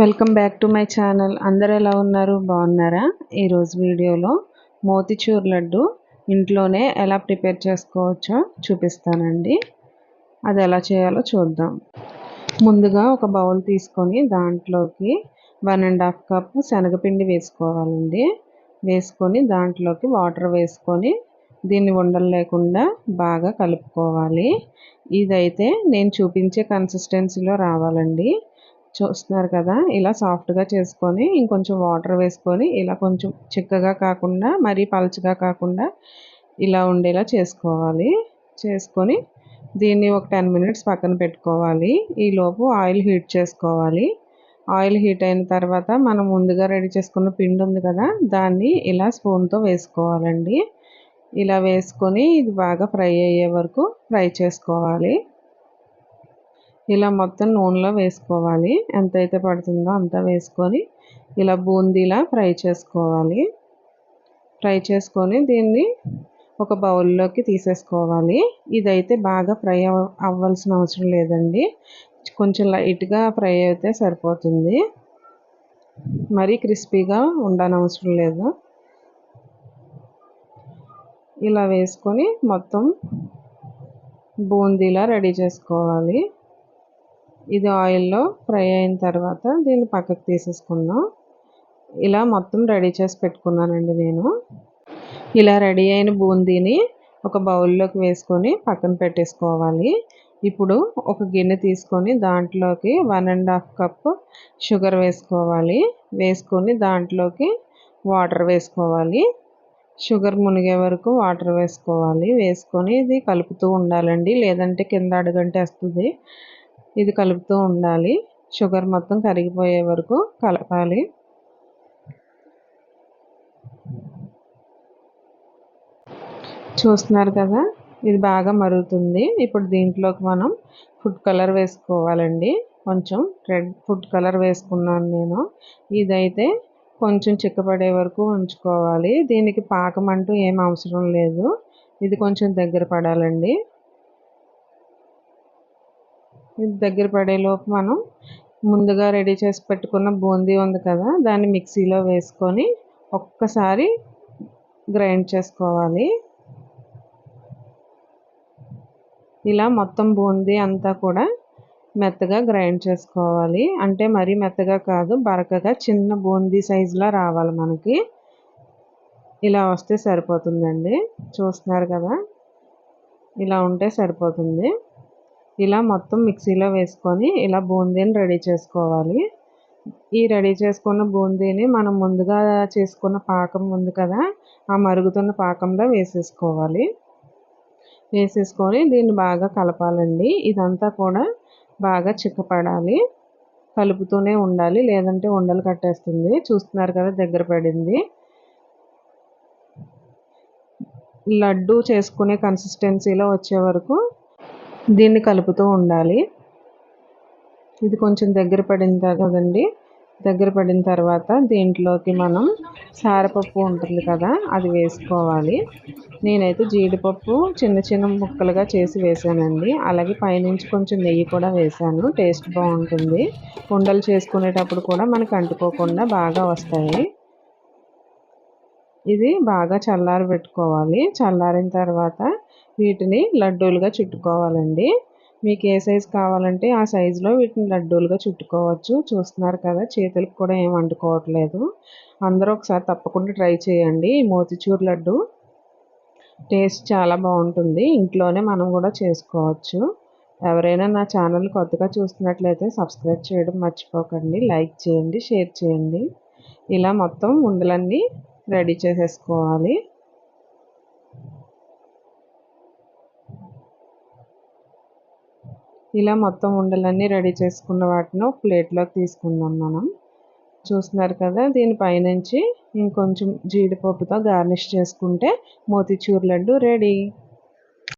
Welcome back to my channel అందరు ఎలా ఉన్నారు? బాగున్నారా? ఈరోజు వీడియోలో మోతిచూర్ లడ్డు ఇంట్లోనే ఎలా ప్రిపేర్ చేసుకోవచ్చో చూపిస్తానండి. అది ఎలా చేయాలో చూద్దాం. ముందుగా ఒక బౌల్ తీసుకొని దాంట్లోకి వన్ అండ్ హాఫ్ కప్ శనగపిండి వేసుకోవాలండి. వేసుకొని దాంట్లోకి వాటర్ వేసుకొని దీన్ని ఉండలు లేకుండా బాగా కలుపుకోవాలి. ఇదైతే నేను చూపించే కన్సిస్టెన్సీలో రావాలండి. చూస్తున్నారు కదా ఇలా సాఫ్ట్గా చేసుకొని ఇంకొంచెం వాటర్ వేసుకొని ఇలా కొంచెం చిక్కగా కాకుండా మరీ పలుచగా కాకుండా ఇలా ఉండేలా చేసుకోవాలి. చేసుకొని దీన్ని ఒక టెన్ మినిట్స్ పక్కన పెట్టుకోవాలి. ఈలోపు ఆయిల్ హీట్ చేసుకోవాలి. ఆయిల్ హీట్ అయిన తర్వాత మనం ముందుగా రెడీ చేసుకున్న పిండి ఉంది కదా దాన్ని ఇలా స్పూన్తో వేసుకోవాలండి. ఇలా వేసుకొని ఇది బాగా ఫ్రై అయ్యే వరకు ఫ్రై చేసుకోవాలి. ఇలా మొత్తం నూనెలో వేసుకోవాలి. ఎంతైతే పడుతుందో అంత వేసుకొని ఇలా బూందీలా ఫ్రై చేసుకోవాలి. ఫ్రై చేసుకొని దీన్ని ఒక బౌల్లోకి తీసేసుకోవాలి. ఇదైతే బాగా ఫ్రై అవ్వాల్సిన అవసరం లేదండి. కొంచెం లైట్గా ఫ్రై అయితే సరిపోతుంది. మరీ క్రిస్పీగా ఉండనవసరం లేదు. ఇలా వేసుకొని మొత్తం బూందీలా రెడీ చేసుకోవాలి. ఇది ఆయిల్లో ఫ్రై అయిన తర్వాత దీన్ని పక్కకు తీసేసుకుందాం ఇలా మొత్తం రెడీ చేసి పెట్టుకున్నానండి నేను. ఇలా రెడీ అయిన బూందీని ఒక బౌల్లోకి వేసుకొని పక్కన పెట్టేసుకోవాలి. ఇప్పుడు ఒక గిన్నె తీసుకొని దాంట్లోకి one and half cup sugar వేసుకోవాలి. వేసుకొని దాంట్లోకి వాటర్ వేసుకోవాలి. షుగర్ మునిగే వరకు వాటర్ వేసుకోవాలి. వేసుకొని ఇది కలుపుతూ ఉండాలండి. లేదంటే కింద అడుగంటే వస్తుంది ఇది కలుపుతూ ఉండాలి. షుగర్ మొత్తం కరిగిపోయే వరకు కలపాలి. చూస్తున్నారు కదా? ఇది బాగా మరుగుతుంది. ఇప్పుడు దీంట్లోకి మనం ఫుడ్ కలర్ వేసుకోవాలండి. కొంచెం రెడ్ ఫుడ్ కలర్ వేసుకున్నాను నేను. ఇదైతే కొంచెం చిక్కపడే వరకు ఉంచుకోవాలి. దీనికి పాకం అంటూ ఏం అవసరం లేదు. ఇది కొంచెం దగ్గర పడాలండి. దగ్గర పడేలోపు మనం ముందుగా రెడీ చేసి పెట్టుకున్న బూందీ ఉంది కదా దాన్ని మిక్సీలో వేసుకొని ఒక్కసారి గ్రైండ్ చేసుకోవాలి. ఇలా మొత్తం బూందీ అంతా కూడా మెత్తగా గ్రైండ్ చేసుకోవాలి. అంటే మరీ మెత్తగా కాదు బరకగా చిన్న బూందీ సైజులో రావాలి మనకి. ఇలా వస్తే సరిపోతుందండి. చూస్తున్నారు కదా? ఇలా ఉంటే సరిపోతుంది. ఇలా మొత్తం మిక్సీలో వేసుకొని ఇలా బూందీని రెడీ చేసుకోవాలి. ఈ రెడీ చేసుకున్న బూందీని మనం ముందుగా చేసుకున్న పాకం ఉంది కదా ఆ మరుగుతున్న పాకంలో వేసేసుకోవాలి. వేసేసుకొని దీన్ని బాగా కలపాలండి. ఇదంతా కూడా బాగా చిక్కపడాలి. కలుపుతూనే ఉండాలి లేదంటే ఉండలు కట్టేస్తుంది. చూస్తున్నారు కదా దగ్గర పడింది. లడ్డు చేసుకునే కన్సిస్టెన్సీలో వచ్చే వరకు దీన్ని కలుపుతూ ఉండాలి. ఇది కొంచెం దగ్గర పడిన కదండి. దగ్గర పడిన తర్వాత దీంట్లోకి మనం సారపప్పు ఉంటుంది కదా అది వేసుకోవాలి. నేనైతే జీడిపప్పు చిన్న చిన్న ముక్కలుగా చేసి వేసానండి. అలాగే పైనుంచి కొంచెం నెయ్యి కూడా వేసాను. టేస్ట్ బాగుంటుంది. ఉండలు చేసుకునేటప్పుడు కూడా మనకు అంటుకోకుండా బాగా వస్తాయి. ఇది బాగా చల్లారి పెట్టుకోవాలి. చల్లారిన తర్వాత వీటిని లడ్డూలుగా చుట్టుకోవాలండి. మీకు ఏ సైజు కావాలంటే ఆ సైజులో వీటిని లడ్డూలుగా చుట్టుకోవచ్చు. చూస్తున్నారు కదా చేతులకు కూడా ఏం అంటుకోవట్లేదు. అందరూ ఒకసారి తప్పకుండా ట్రై చేయండి. మోతిచూర్ లడ్డు టేస్ట్ చాలా బాగుంటుంది. ఇంట్లోనే మనం కూడా చేసుకోవచ్చు. ఎవరైనా నా ఛానల్ కొత్తగా చూస్తున్నట్లయితే సబ్స్క్రైబ్ చేయడం మర్చిపోకండి. లైక్ చేయండి షేర్ చేయండి. ఇలా మొత్తం ఉండలన్నీ రెడీ చేసేసుకోవాలి. ఇలా మొత్తం ఉండలన్నీ రెడీ చేసుకున్న వాటిని ప్లేట్లోకి తీసుకుందాం మనం. చూస్తున్నారు కదా దీనిపైనుంచి ఇంకొంచెం జీడిపప్పుతో గార్నిష్ చేసుకుంటే మోతిచూర్ లడ్డు రెడీ.